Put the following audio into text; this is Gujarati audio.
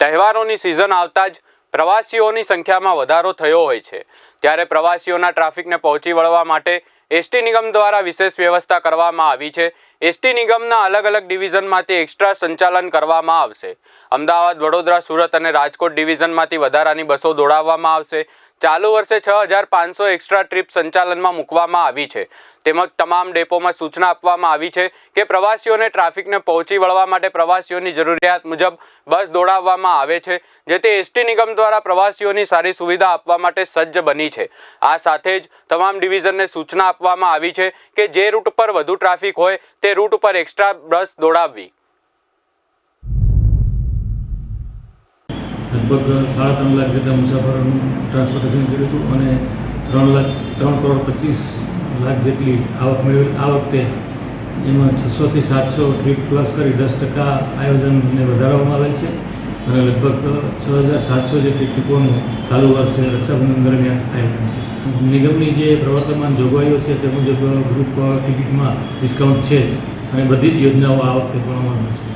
તહેવારોની સિઝન આવતા જ પ્રવાસીઓની સંખ્યામાં વધારો થયો હોય છે. ત્યારે પ્રવાસીઓના ટ્રાફિકને પહોંચી વળવા માટે એસટી નિગમ દ્વારા વિશેષ વ્યવસ્થા કરવામાં આવી છે. એસટી નિગમના અલગ અલગ ડિવિઝનમાંથી એક્સ્ટ્રા સંચાલન કરવામાં આવશે. અમદાવાદ, વડોદરા, સુરત અને રાજકોટ ડિવિઝનમાંથી વધારાની બસો દોડાવવામાં આવશે. ચાલુ વર્ષે છ હજાર પાંચસો એક્સ્ટ્રા ટ્રીપ સંચાલનમાં મૂકવામાં આવી છે. તેમજ તમામ ડેપોમાં સૂચના આપવામાં આવી છે કે પ્રવાસીઓને ટ્રાફિકને પહોંચી વળવા માટે પ્રવાસીઓની જરૂરિયાત મુજબ બસ દોડાવવામાં આવે છે, જેથી એસટી નિગમ દ્વારા પ્રવાસીઓની સારી સુવિધા આપવા માટે સજ્જ બની છે. આ સાથે જ તમામ ડિવિઝનને સૂચના આપવામાં આવી છે કે જે રૂટ પર વધુ ટ્રાફિક હોય તે રૂટ ઉપર એક્સ્ટ્રા બસ દોડાવવી. લગભગ સાડા ત્રણ લાખ જેટલા મુસાફરોનું ટ્રાન્સપોર્ટેશન કર્યું હતું અને ત્રણ લાખ, ત્રણ કરોડ પચીસ લાખ જેટલી આવક મેળવી આ વખતે એમાં છસોથી સાતસો ટ્રીપ પ્લસ કરી દસ ટકા આયોજનને વધારવામાં આવેલ છે. અને લગભગ છ હજાર સાતસો જેટલી ટીપોનું ચાલુ વર્ષે રક્ષાબંધન દરમિયાન આયોજન છે. નિગમની જે પ્રવર્તમાન જોગવાઈઓ છે તે મુજબ ગ્રુપ ટિકિટમાં ડિસ્કાઉન્ટ છે અને બધી જ યોજનાઓ આ વખતે પણ અમલમાં છે.